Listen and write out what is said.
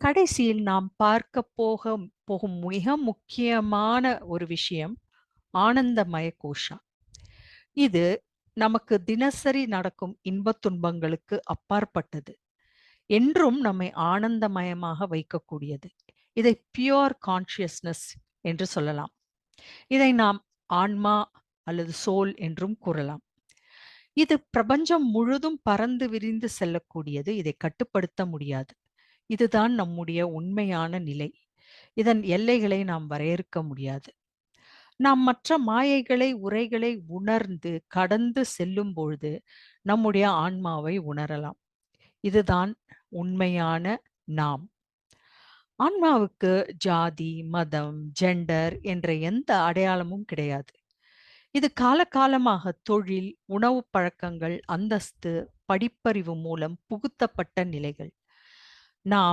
கடைசியில் நாம் பார்க்க போக போகும் மிக முக்கியமான ஒரு விஷயம் ஆனந்தமய கோஷா. இது நமக்கு தினசரி நடக்கும் இன்பத் துன்பங்களுக்கு அப்பாற்பட்டது. என்றும் நம்மை ஆனந்தமயமாக வைக்கக்கூடியது. இதை பியோர் கான்ஷியஸ்னஸ் என்று சொல்லலாம். இதை நாம் ஆன்மா அல்லது சோல் என்றும் கூறலாம். இது பிரபஞ்சம் முழுதும் பறந்து விரிந்து செல்லக்கூடியது. இதை கட்டுப்படுத்த முடியாது. இதுதான் நம்முடைய உண்மையான நிலை. இதன் எல்லைகளை நாம் வரையறுக்க முடியாது. நாம் மற்ற மாயைகளை, உரைகளை உணர்ந்து கடந்து செல்லும்பொழுது, நம்முடைய ஆன்மாவை உணரலாம். இதுதான் உண்மையான நாம். ஆன்மாவுக்கு ஜாதி, மதம், ஜெண்டர் என்ற எந்த அடையாளமும் கிடையாது. இது காலகாலமாக தொழில், உணவுப் பழக்கங்கள், அந்தஸ்து, படிப்பறிவு மூலம் புகுத்தப்பட்ட நிலைகள். நாம்